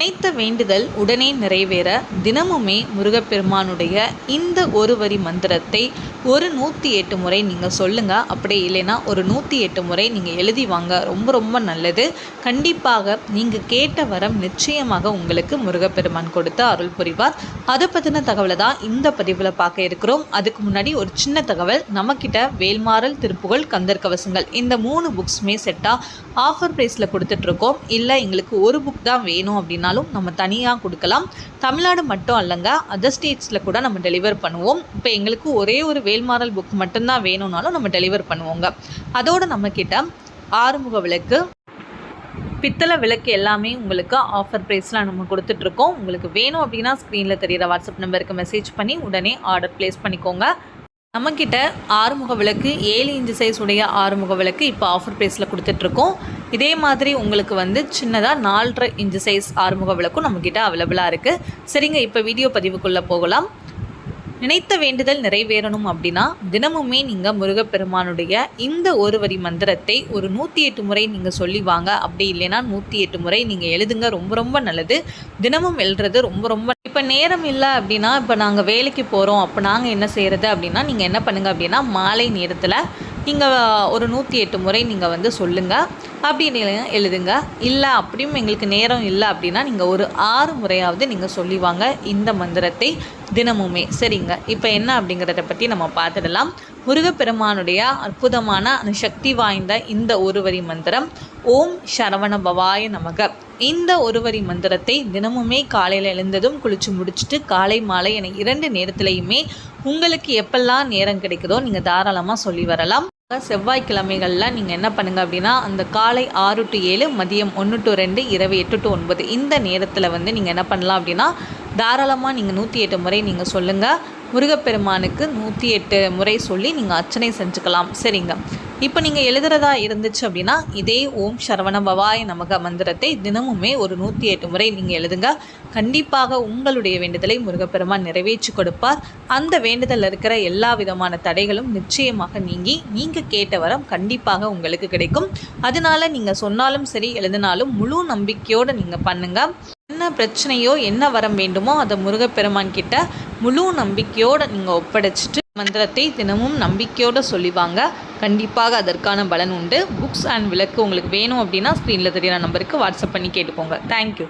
நினைத்த வேண்டுதல் உடனே நிறைவேற தினமுமே முருகப்பெருமானுடைய இந்த ஒரு வரி மந்திரத்தை ஒரு நூற்றி எட்டு முறை நீங்கள் சொல்லுங்கள் அப்படியே இல்லைன்னா ஒரு நூற்றி எட்டு முறை நீங்கள் எழுதி வாங்க. ரொம்ப ரொம்ப நல்லது. கண்டிப்பாக நீங்கள் கேட்ட வரம் நிச்சயமாக உங்களுக்கு முருகப்பெருமான் கொடுத்து அருள் புரிவார். அதை பற்றின தகவலை தான் இந்த பதிவில் பார்க்க இருக்கிறோம். அதுக்கு முன்னாடி ஒரு சின்ன தகவல். நம்மக்கிட்ட வேல்மாறல் திருப்புகழ் கந்தர் கவசங்கள் இந்த மூணு புக்ஸுமே செட்டாக ஆஃபர் ப்ரைஸில் கொடுத்துட்ருக்கோம் இல்லை எங்களுக்கு ஒரு புக் தான் வேணும் அப்படின்னா அப்படின்னாலும் நம்ம தனியாக கொடுக்கலாம். தமிழ்நாடு மட்டும் அல்லங்க அதர் ஸ்டேட்ஸில் கூட நம்ம டெலிவர் பண்ணுவோம். இப்போ எங்களுக்கு ஒரே ஒரு வேல்மாறல் புக் மட்டும்தான் வேணும்னாலும் நம்ம டெலிவர் பண்ணுவோங்க. அதோடு நம்மக்கிட்ட ஆறுமுக விளக்கு பித்தளை விளக்கு எல்லாமே உங்களுக்கு ஆஃபர் ப்ரைஸில் நம்ம கொடுத்துட்ருக்கோம். உங்களுக்கு வேணும் அப்படின்னா ஸ்க்ரீனில் தெரியிற வாட்ஸ்அப் நம்பருக்கு மெசேஜ் பண்ணி உடனே ஆர்டர் ப்ளேஸ் பண்ணிக்கோங்க. நம்மக்கிட்ட ஆறுமுக விளக்கு ஏழு இன்ச்சு சைஸ் உடைய ஆறுமுக விளக்கு இப்போ ஆஃபர் ப்ரைஸில் கொடுத்துட்ருக்கோம். இதே மாதிரி உங்களுக்கு வந்து சின்னதாக நாலரை இன்ச்சு சைஸ் ஆறுமுக விளக்கும் நம்மக்கிட்ட அவைலபிளாக இருக்குது சரிங்க இப்போ வீடியோ பதிவுக்குள்ளே போகலாம். நினைத்த வேண்டுதல் நிறைவேறணும் அப்படின்னா தினமுமே நீங்கள் முருகப்பெருமானுடைய இந்த ஒரு வரி மந்திரத்தை ஒரு நூற்றி எட்டு முறை நீங்கள் சொல்லி வாங்க. அப்படி இல்லைன்னா நூற்றி எட்டு முறை நீங்கள் எழுதுங்க. ரொம்ப ரொம்ப நல்லது. தினமும் எழுதுறது ரொம்ப ரொம்ப இப்போ நேரம் இல்லை அப்படின்னா இப்போ நாங்கள் வேலைக்கு போகிறோம் அப்போ நாங்கள் என்ன செய்கிறது அப்படின்னா நீங்கள் என்ன பண்ணுங்கள் அப்படின்னா மாலை நேரத்தில் நீங்கள் ஒரு நூற்றி எட்டு முறை நீங்கள் வந்து சொல்லுங்கள் அப்படின்னு எழுதுங்க. இல்லை அப்படியும் எங்களுக்கு நேரம் இல்லை அப்படின்னா நீங்கள் ஒரு ஆறு முறையாவது நீங்கள் சொல்லிவாங்க இந்த மந்திரத்தை தினமுமே. சரிங்க. இப்போ என்ன அப்படிங்கிறத பற்றி நம்ம பார்த்துடலாம். முருகப்பெருமானுடைய அற்புதமான அந்த சக்தி வாய்ந்த இந்த ஒரு வரி மந்திரம் ஓம் சரவண பவாய நமக. இந்த ஒரு வரி மந்திரத்தை தினமுமே காலையில் எழுந்ததும் குளிச்சு முடிச்சுட்டு காலை மாலை என இரண்டு நேரத்திலையுமே உங்களுக்கு எப்பெல்லாம் நேரம் கிடைக்குதோ நீங்கள் தாராளமாக சொல்லி வரலாம். செவ்வாய்க்கிழமைகளில் நீங்கள் என்ன பண்ணுங்கள் அப்படின்னா அந்த காலை ஆறு டு ஏழு மதியம் ஒன்று டு ரெண்டு இரவு எட்டு டு ஒன்பது இந்த நேரத்தில் வந்து நீங்கள் என்ன பண்ணலாம் அப்படின்னா தாராளமாக நீங்கள் நூற்றி எட்டு முறை நீங்கள் சொல்லுங்கள் முருகப்பெருமானுக்கு நூற்றி எட்டு முறை சொல்லி நீங்கள் அர்ச்சனை செஞ்சுக்கலாம். சரிங்க. இப்போ நீங்கள் எழுதுறதா இருந்துச்சு அப்படின்னா இதே ஓம் சரவண பவாய நமக மந்திரத்தை தினமுமே ஒரு நூற்றி எட்டு முறை நீங்கள் எழுதுங்க. கண்டிப்பாக உங்களுடைய வேண்டுதலை முருகப்பெருமான் நிறைவேற்றி கொடுப்பார். அந்த வேண்டுதல் இருக்கிற எல்லா விதமான தடைகளும் நிச்சயமாக நீங்கி நீங்கள் கேட்ட வரம் கண்டிப்பாக உங்களுக்கு கிடைக்கும். அதனால நீங்கள் சொன்னாலும் சரி எழுதினாலும் முழு நம்பிக்கையோடு நீங்கள் பண்ணுங்கள் என்ன பிரச்சனையோ என்ன வரம் வேண்டுமோ அதை முருகப்பெருமான் கிட்ட முழு நம்பிக்கையோடு நீங்கள் ஒப்படைச்சிட்டு மந்திரத்தை தினமும் நம்பிக்கையோடு சொல்லிவாங்க. கண்டிப்பாக அதற்கான பலன் உண்டு. புக்ஸ் அண்ட் விளக்கு உங்களுக்கு வேணும் அப்படின்னா ஸ்க்ரீனில் தெரியிற நம்பருக்கு வாட்ஸ்அப் பண்ணி கேட்டுக்கோங்க. தேங்க்யூ